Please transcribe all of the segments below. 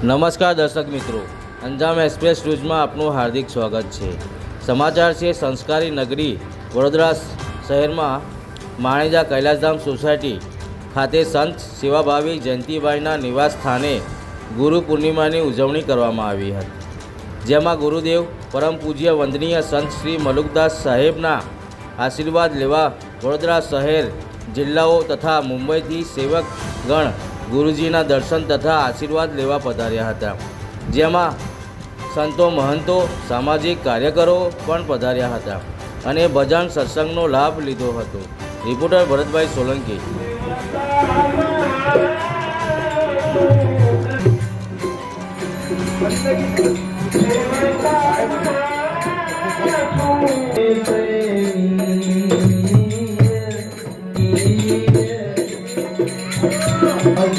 નમસ્કાર દર્શક મિત્રો. અંજામ એક્સપ્રેસ ન્યૂઝમાં આપનું હાર્દિક સ્વાગત છે. સમાચાર છે, સંસ્કારી નગરી વડોદરા શહેરમાં માણેજા કૈલાસધામ સોસાયટી ખાતે સંત સેવાભાવી જયંતિભાઈના નિવાસ સ્થાને ગુરુ પૂર્ણિમાની ઉજવણી કરવામાં આવી હતી. જેમાં ગુરુદેવ પરમ પૂજ્ય વંદનીય સંત શ્રી મલુકદાસ સાહેબના આશીર્વાદ લેવા વડોદરા શહેર જિલ્લાઓ તથા મુંબઈથી સેવકગણ ગુરુજીના દર્શન તથા આશીર્વાદ લેવા પધાર્યા હતા. જેમાં સંતો મહંતો, સામાજિક કાર્યકરો પણ પધાર્યા હતા અને ભજન સત્સંગનો લાભ લીધો હતો. રિપોર્ટર ભરતભાઈ સોલંકી.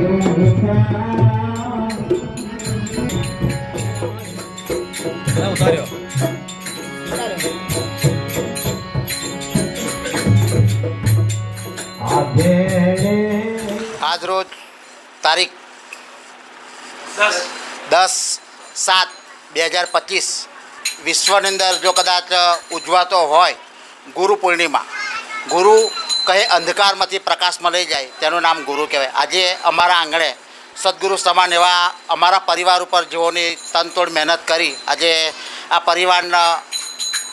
આજરોજ તારીખ દસ સાત બે હજાર પચીસ. વિશ્વની અંદર જો કદાચ ઉજવાતો હોય ગુરુ પૂર્ણિમા. ગુરુ કહે અંધકારમાંથી પ્રકાશમાં લઈ જાય તેનું નામ ગુરુ કહેવાય. આજે અમારા આંગણે સદગુરુ સમાન એવા અમારા પરિવાર ઉપર જેઓની તનતોડ મહેનત કરી આજે આ પરિવારના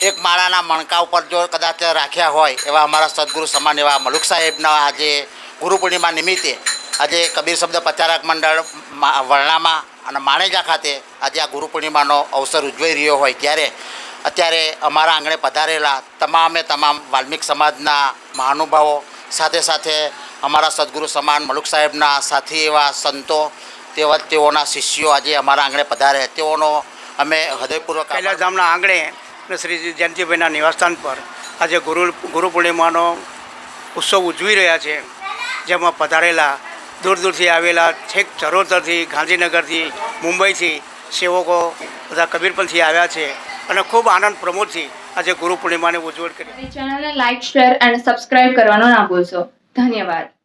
એક માળાના મણકા ઉપર જો કદાચ રાખ્યા હોય એવા અમારા સદગુરુ સમાન એવા મલુક સાહેબના આજે ગુરુ પૂર્ણિમા નિમિત્તે આજે કબીર શબ્દ પ્રચારક મંડળ વર્ણામાં અને માણેજા ખાતે આજે આ ગુરુ પૂર્ણિમાનો અવસર ઉજવાઈ રહ્યો હોય ત્યારે અત્યારે અમારા આંગણે પધારેલા તમામે તમામ વાલ્મિક સમાજના મહાનુભાવો, સાથે સાથે અમારા સદગુરુ સમાન મલુક સાહેબના સાથી એવા સંતો, તેવા તેઓના શિષ્યો આજે અમારા આંગણે પધારે. તેઓનો અમે હૃદયપૂર્વક કૈલાસધામના આંગણે અને શ્રી જયંતિભાઈના નિવાસસ્થાન પર આજે ગુરુ ગુરુ પૂર્ણિમાનો ઉત્સવ ઉજવી રહ્યા છે. જેમાં પધારેલા, દૂર દૂરથી આવેલા છેક ચરોતરથી, ગાંધીનગરથી, મુંબઈથી સેવકો બધા કબીરપંથથી આવ્યા છે. અને ખૂબ આનંદ પ્રમોદથી આજે ગુરુ પૂર્ણિમાની ઉજવણ કરી. ચેનલને લાઈક, શેર, અને સબસ્ક્રાઇબ કરવાનો ના ભૂલશો. ધન્યવાદ.